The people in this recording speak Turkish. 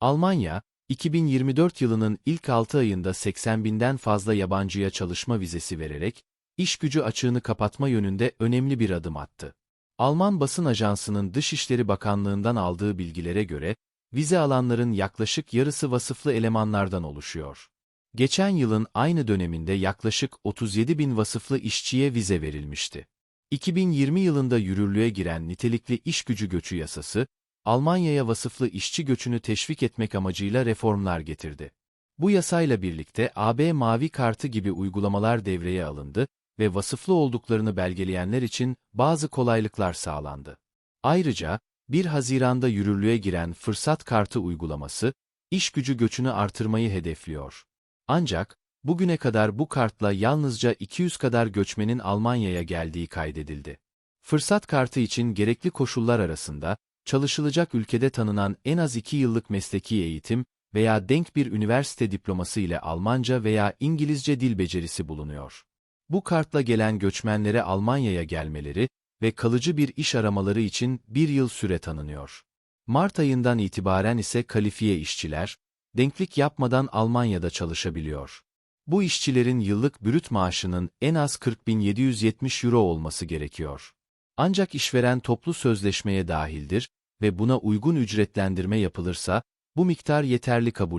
Almanya, 2024 yılının ilk 6 ayında 80 binden fazla yabancıya çalışma vizesi vererek, iş gücü açığını kapatma yönünde önemli bir adım attı. Alman basın ajansının Dışişleri Bakanlığı'ndan aldığı bilgilere göre, vize alanların yaklaşık yarısı vasıflı elemanlardan oluşuyor. Geçen yılın aynı döneminde yaklaşık 37 bin vasıflı işçiye vize verilmişti. 2020 yılında yürürlüğe giren nitelikli iş gücü göçü yasası, Almanya'ya vasıflı işçi göçünü teşvik etmek amacıyla reformlar getirdi. Bu yasayla birlikte AB Mavi Kartı gibi uygulamalar devreye alındı ve vasıflı olduklarını belgeleyenler için bazı kolaylıklar sağlandı. Ayrıca, 1 Haziran'da yürürlüğe giren fırsat kartı uygulaması, iş gücü göçünü artırmayı hedefliyor. Ancak, bugüne kadar bu kartla yalnızca 200 kadar göçmenin Almanya'ya geldiği kaydedildi. Fırsat kartı için gerekli koşullar arasında, çalışılacak ülkede tanınan en az 2 yıllık mesleki eğitim veya denk bir üniversite diploması ile Almanca veya İngilizce dil becerisi bulunuyor. Bu kartla gelen göçmenlere Almanya'ya gelmeleri ve kalıcı bir iş aramaları için bir yıl süre tanınıyor. Mart ayından itibaren ise kalifiye işçiler, denklik yapmadan Almanya'da çalışabiliyor. Bu işçilerin yıllık brüt maaşının en az 40.770 euro olması gerekiyor. Ancak işveren toplu sözleşmeye dahildir ve buna uygun ücretlendirme yapılırsa, bu miktar yeterli kabul